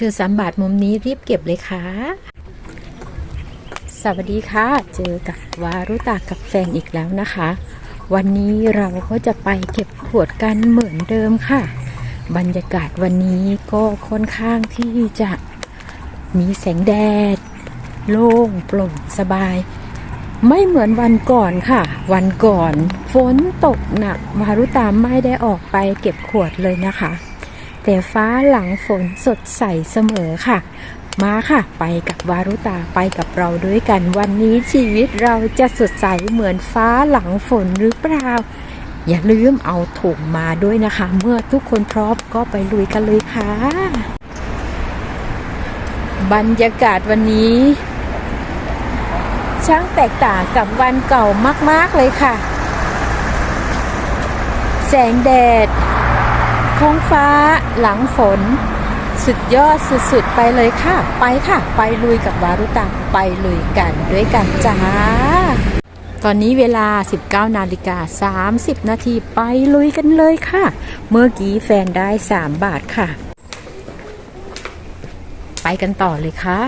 เจอสามบาทมุมนี้รีบเก็บเลยค่ะ สวัสดีค่ะ เจอกับวารุตากับแฟนอีกแล้วนะคะ วันนี้เราก็จะไปเก็บขวดกันเหมือนเดิมค่ะ บรรยากาศวันนี้ก็ค่อนข้างที่จะมีแสงแดด โล่งโปร่งสบาย ไม่เหมือนวันก่อนค่ะ วันก่อน ฝนตกหนักวารุตาไม่ได้ออกไปเก็บขวดเลยนะคะ แต่ฟ้าหลังฝนสดใสเสมอค่ะ มาค่ะ ไปกับวารุตาไปกับเราด้วยกัน วันนี้ชีวิตเราจะสดใสเหมือนฟ้าหลังฝนหรือเปล่า อย่าลืมเอาถุงมาด้วยนะคะ เมื่อทุกคนพร้อมก็ไปลุยกันเลยค่ะ บรรยากาศวันนี้ ช่างแตกต่างกับวันเก่ามาก ๆ เลยค่ะ แสงแดด ท้องฟ้าหลังฝน สุดยอดสุดๆ ไปเลยค่ะ ไปค่ะ ไปลุยกับวารุตาไปลุยกันด้วยกันจ้า ตอนนี้เวลา 19นาฬิกา30 นาทีไปลุยกันเลยค่ะ เมื่อกี้แฟนได้ 3 บาทค่ะ ไปกันต่อเลยค่ะ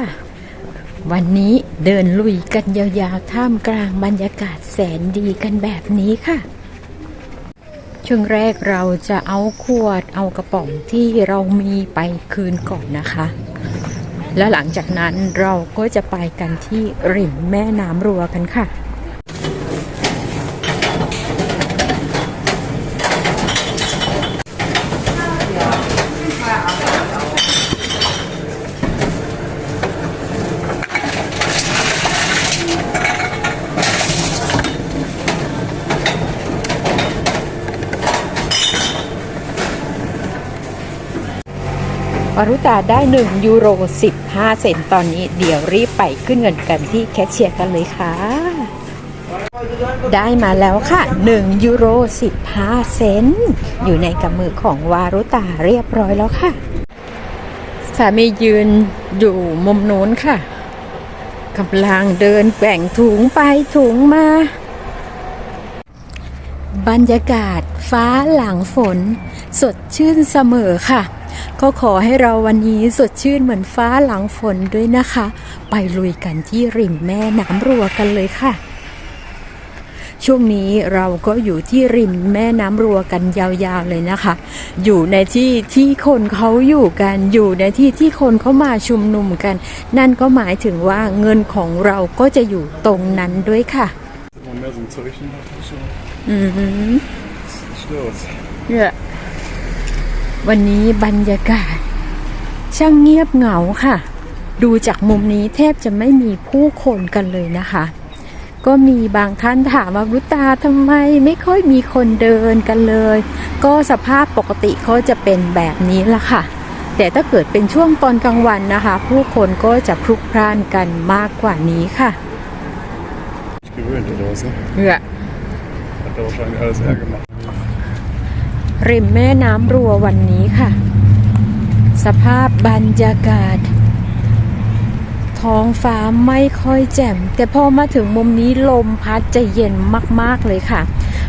วันนี้เดินลุยกันยาวๆ ท่ามกลางบรรยากาศแสนดีกันแบบนี้ค่ะ ช่วงแรกเราจะเอาขวดเอากระป๋องที่เรามีไปคืนก่อนนะคะ แล้วหลังจากนั้นเราก็จะไปกันที่ริมแม่น้ำรัวกันค่ะ วารุตาได้ 1 ยูโร 15 เซนต์ตอนนี้เดี๋ยวรีบไปขึ้นเงินกันที่แคชเชียร์กันเลยค่ะ ได้มาแล้วค่ะ 1 ยูโร 15 เซนต์อยู่ในกำมือของวารุตาเรียบร้อยแล้วค่ะ สามียืนอยู่มุมโน้นค่ะกำลังเดินแบ่งถุงไปถุงมา บรรยากาศฟ้าหลังฝน สดชื่นเสมอค่ะ ก็ขอให้เราวันนี้สดชื่นเหมือนฟ้าหลังฝนด้วยนะคะ ไปลุยกันที่ริมแม่น้ำรัวกันเลยค่ะ ช่วงนี้เราก็อยู่ที่ริมแม่น้ำรัวกันยาวๆเลยนะคะ อยู่ในที่ที่คนเขาอยู่กัน อยู่ในที่ที่คนเขามาชุมนุมกัน นั่นก็หมายถึงว่าเงินของเราก็จะอยู่ตรงนั้นด้วยค่ะ Man mehr so ein Zeichen hat, so อือหือ stört. เนี่ย วันนี้บรรยากาศ ช่างเงียบเหงาค่ะ ดูจากมุมนี้แทบจะไม่มีผู้คนกันเลยนะคะ ก็มีบางท่านถามว่ารุตาทำไมไม่ค่อยมีคนเดินกันเลย ก็สภาพปกติเขาจะเป็นแบบนี้ละค่ะ แต่ถ้าเกิดเป็นช่วงตอนกลางวันนะคะ ผู้คนก็จะพลุกพล่านกันมากกว่านี้ค่ะ Ich gewöhnt oder was, ne? เนี่ย ริมแม่น้ำรัววันนี้ค่ะ สภาพบรรยากาศ ท้องฟ้าไม่ค่อยแจ่ม แต่พอมาถึงมุมนี้ลมพัดจะเย็นมากๆเลยค่ะ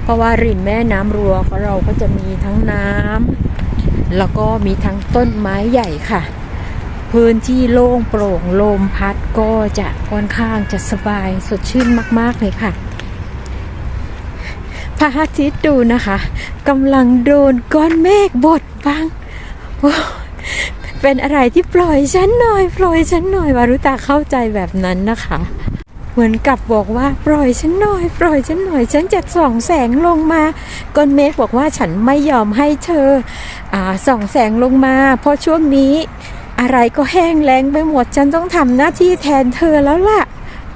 เพราะว่าริมแม่น้ำรัวของเราก็จะมีทั้งน้ำแล้วก็มีทั้งต้นไม้ใหญ่ค่ะ พื้นที่โล่งโปร่งลมพัดก็จะค่อนข้างจะสบายสดชื่นมาก ๆเลยค่ะ พระอาทิตย์ดูนะคะกำลังโดนก้อนเมฆบดบังเป็นอะไรที่ปล่อยฉันหน่อย ปล่อยฉันหน่อยวารุตาเข้าใจแบบนั้นนะคะ เหมือนกับบอกว่าปล่อยฉันหน่อย ปล่อยฉันหน่อย ฉันจะส่องแสงลงมาก้อนเมฆบอกว่าฉันไม่ยอมให้เธออ่าส่องแสงลงมา เพราะช่วงนี้อะไรก็แห้งแล้งไปหมดฉันต้องทำหน้าที่แทนเธอแล้วล่ะ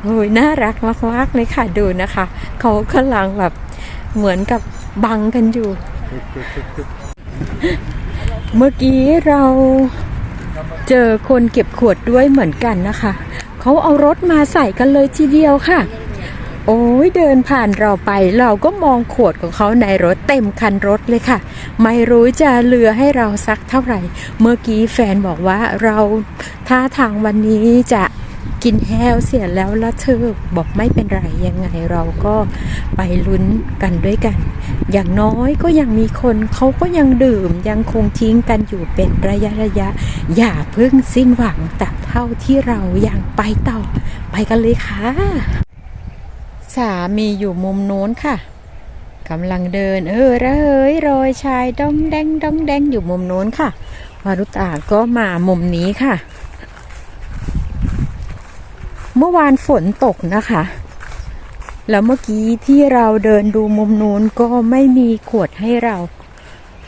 โอ้ยน่ารักมากๆเลยค่ะดูนะคะ เขากำลังแบบ เหมือนกับบังกันอยู่ เมื่อกี้เราเจอคนเก็บขวดด้วยเหมือนกันนะคะ เขาเอารถมาใส่กันเลยทีเดียวค่ะ โอ้ยเดินผ่านเราไปเราก็มองขวดของเขาในรถเต็มคันรถเลยค่ะ ไม่รู้จะเหลือให้เราสักเท่าไหร่ เมื่อกี้แฟนบอกว่าเราท่าทางวันนี้จะ กินแห้วเสียแล้วล้วเธอบอกไม่เป็นไรยังไงเราก็ไปลุ้นกันด้วยกัน อย่างน้อยก็ยังมีคนเขาก็ยังดื่มยังคงทิ้งกันอยู่เป็นระยะระยะ อย่าเพิ่งสิ้นหวังแต่เท่าที่เรายังไปต่อ ไปกันเลยค่ะ สามีอยู่มุมโน้นค่ะกำลังเดิน เออระเหยโรยชายดองแดงดองแดงอยู่มุมโน้นค่ะวารุตาก็มามุมนี้ค่ะ เมื่อวานฝนตกนะคะ แล้วเมื่อกี้ที่เราเดินดูมุมนู้นก็ไม่มีขวดให้เรา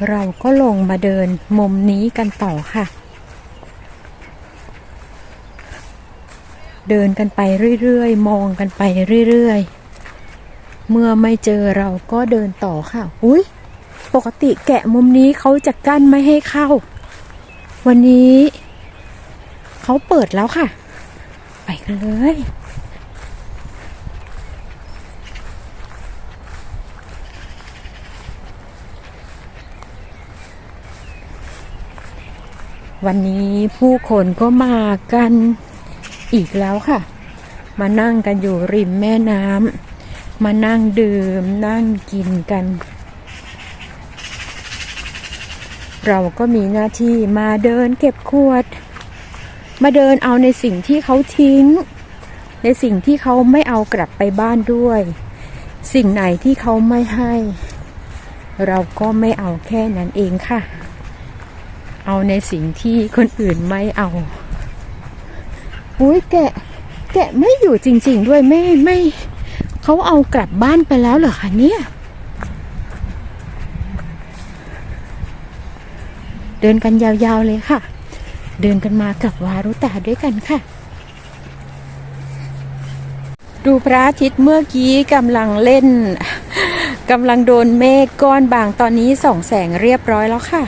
เราก็ลงมาเดินมุมนี้กันต่อค่ะ เดินกันไปเรื่อยๆ มองกันไปเรื่อยๆ เมื่อไม่เจอเราก็เดินต่อค่ะ อุ้ยปกติแกะมุมนี้เขาจะกั้นไม่ให้เข้า วันนี้เขาเปิดแล้วค่ะ ไปกันเลยวันนี้ผู้คนก็มากันอีกแล้วค่ะ มานั่งกันอยู่ริมแม่น้ำ มานั่งดื่มนั่งกินกัน เราก็มีหน้าที่มาเดินเก็บขวด มาเดินเอาในสิ่งที่เขาทิ้ง ในสิ่งที่เขาไม่เอากลับไปบ้านด้วย สิ่งไหนที่เขาไม่ให้ เราก็ไม่เอาแค่นั้นเองค่ะ เอาในสิ่งที่คนอื่นไม่เอาอุ้ยแกะแกะไม่อยู่จริง ๆ ด้วยไม่ไม่เขาเอากลับบ้านไปแล้วเหรอคะเนี่ย เดินกันยาวๆเลยค่ะ เดินกันมากับวารุตาด้วยกันค่ะ ดูพระอาทิตย์เมื่อกี้กำลังเล่นกำลังโดนเมฆก้อนบางตอนนี้ส่องแสงเรียบร้อยแล้วค่ะ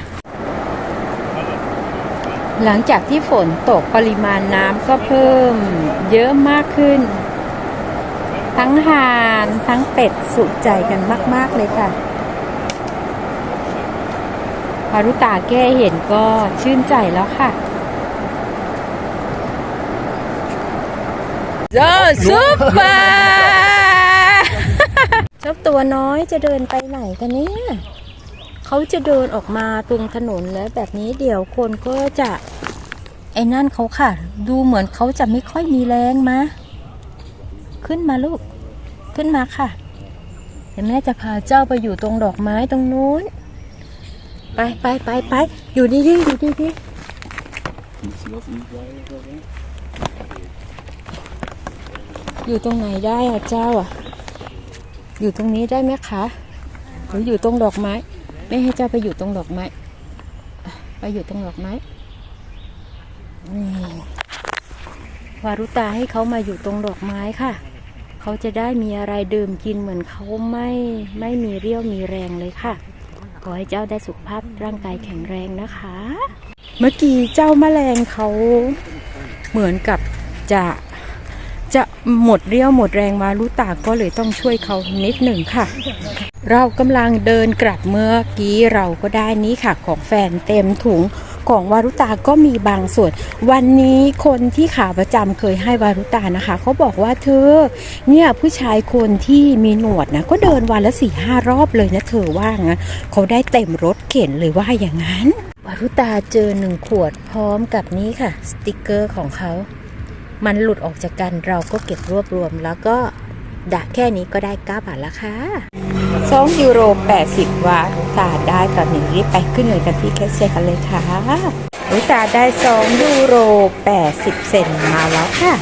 หลังจากที่ฝนตกปริมาณน้ำก็เพิ่มเยอะมากขึ้น ทั้งห่านทั้งเป็ดสุขใจกันมาก ๆ เลยค่ะพารุตาแก้เห็นก็ชื่นใจแล้วค่ะ โอ้ซุปเปอร์เจ้าตัวน้อยจะเดินไปไหนกันเนี่ยเขาจะเดินออกมาตรงถนนแล้วแบบนี้เดี๋ยวคนก็จะไอ้นั่นเขาค่ะ ดูเหมือนเขาจะไม่ค่อยมีแรงมา ขึ้นมาลูก ขึ้นมาค่ะเดี๋ยวแม่จะพาเจ้าไปอยู่ตรงดอกไม้ตรงนู้น ไปไปไปไปอยู่ดีดีๆอยู่ดีดีๆ อยู่ตรงไหนได้อะเจ้าอะอยู่ตรงนี้ได้ไหมคะหรืออยู่ตรงดอกไม้ ไม่ให้เจ้าไปอยู่ตรงดอกไม้ ไปอยู่ตรงดอกไม้นี่วารุตาให้เขามาอยู่ตรงดอกไม้ค่ะ เขาจะได้มีอะไรดื่มกินเหมือนเขาไม่ไม่มีเรี่ยวมีแรงเลยค่ะ ขอให้เจ้าได้สุขภาพร่างกายแข็งแรงนะคะ เมื่อกี้เจ้าแมลงเขาเหมือนกับจะ หมดเรี่ยวหมดแรงมารุตาก็เลยต้องช่วยเขานิดหนึ่งค่ะ เรากำลังเดินกลับเมื่อกี้เราก็ได้นี้ค่ะ ของแฟนเต็มถุงของวารุตาก็มีบางส่วน วันนี้คนที่ขาประจำเคยให้วารุตานะคะเขาบอกว่าเธอ เนี่ยผู้ชายคนที่มีหนวดนะก็เดินวันละสี่ห้ารอบเลยนะเธอว่างั้นเขาได้เต็มรถเข็นเลยว่าอย่างนั้นวารุตาเจอหนึ่งขวดพร้อมกับนี้ค่ะ สติกเกอร์ของเขา มันหลุดออกจากกันเราก็เก็บรวบรวม แล้วก็ดะแค่นี้ก็ได้9บาทแล้วค่ะ2ยูโร 80 วาทตาได้ตอนนี้รีบไปขึ้นเงินกันที่แคชเชียร์กันเลยค่ะรุตาได้2ยูโร 80 เซนมาแล้วค่ะ